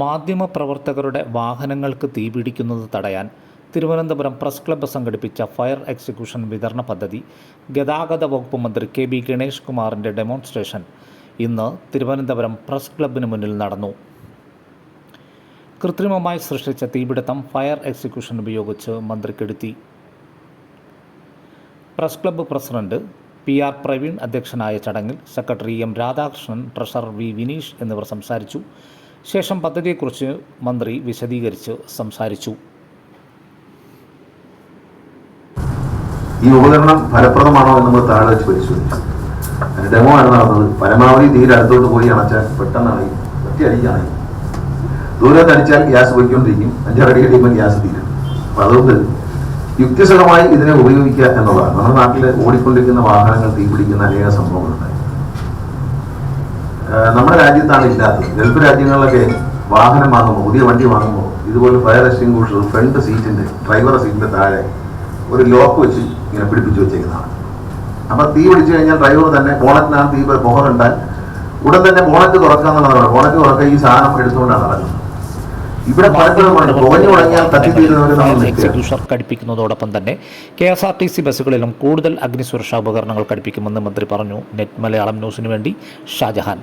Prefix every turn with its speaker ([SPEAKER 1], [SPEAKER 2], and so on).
[SPEAKER 1] മാധ്യമപ്രവർത്തകരുടെ വാഹനങ്ങൾക്ക് തീപിടിക്കുന്നത് തടയാൻ തിരുവനന്തപുരം പ്രസ് ക്ലബ്ബ് സംഘടിപ്പിച്ച ഫയർ എക്സിക്യൂഷൻ വിതരണ പദ്ധതി ഗതാഗത വകുപ്പ് മന്ത്രി കെ ബി ഗണേഷ് കുമാറിന്റെ ഡെമോൺസ്ട്രേഷൻ ഇന്ന് തിരുവനന്തപുരം പ്രസ് ക്ലബ്ബിന് മുന്നിൽ നടന്നു. കൃത്രിമമായി സൃഷ്ടിച്ച തീപിടുത്തം ഫയർ എക്സിക്യൂഷൻ ഉപയോഗിച്ച് മന്ത്രി കെടുത്തി. Press club president P R Praveen അധ്യക്ഷനായ ചടങ്ങിൽ secretary M Radhakrishnan treasurer V Vineesh എന്നിവർ സംസാരിച്ചു. ശേഷം പദ്ധതിയെക്കുറിച്ച് മന്ത്രി വിശദീകരിച്ച് സംസാരിച്ചു.
[SPEAKER 2] ഈ ഉപകരണം ഫലപ്രദമാണോ എന്ന് നമ്മൾ താഴെ വെച്ച് പരിശോധിച്ചു. ഡെമോ ആണ് നടന്നത്. പരമാവധി തീരെ അടുത്തോട്ട് പോയി അണച്ചാൽ പെട്ടെന്നായി ഒറ്റ അടിക്കാണായി ദൂരത്ത് ഗ്യാസ് പോയിക്കൊണ്ടിരിക്കും. അഞ്ചാറടി കഴിയുമ്പോൾ ഗ്യാസ് തീരും. അപ്പം അതുകൊണ്ട് യുക്തിസഹമായി ഇതിനെ ഉപയോഗിക്കുക എന്നുള്ളതാണ്. നമ്മുടെ നാട്ടിൽ ഓടിക്കൊണ്ടിരിക്കുന്ന വാഹനങ്ങൾ തീപിടിക്കുന്ന അനേക സംഭവങ്ങളുണ്ട്. നമ്മുടെ രാജ്യത്താണ് ഇല്ലാത്തത്. ഗൾഫ് രാജ്യങ്ങളിലൊക്കെ വാഹനം വാങ്ങുമ്പോൾ പുതിയ വണ്ടി വാങ്ങുമ്പോൾ ഇതുപോലെ ഫയർ എക്സ്റ്റിംഗ്വിഷർ ഫ്രണ്ട് സീറ്റിന്റെ ഡ്രൈവറുടെ സീറ്റിന്റെ താഴെ ഒരു ലോക്ക് വെച്ച് ഇങ്ങനെ പിടിപ്പിച്ചു വെച്ചേക്കുന്നതാണ്. അപ്പം തീ പിടിച്ചു കഴിഞ്ഞാൽ ഡ്രൈവർ തന്നെ ബോണറ്റിനാണ് തീ ബോഹറുണ്ടാൽ ഉടൻ തന്നെ ബോണറ്റ് തുറക്കുക എന്നുള്ളതാണ്. ബോണറ്റ് തുറക്കുക ഈ സാധനം എടുത്തുകൊണ്ടാണ് നടക്കുന്നത്. ഇവിടെ
[SPEAKER 1] എക്സിക്യൂഷർ ഘടിപ്പിക്കുന്നതോടൊപ്പം തന്നെ K S R T C ബസ്സുകളിലും കൂടുതൽ അഗ്നിസുരക്ഷാ ഉപകരണങ്ങൾ ഘടിപ്പിക്കുമെന്ന് മന്ത്രി പറഞ്ഞു. നെറ്റ് മലയാളം ന്യൂസിനു വേണ്ടി ഷാജഹാൻ.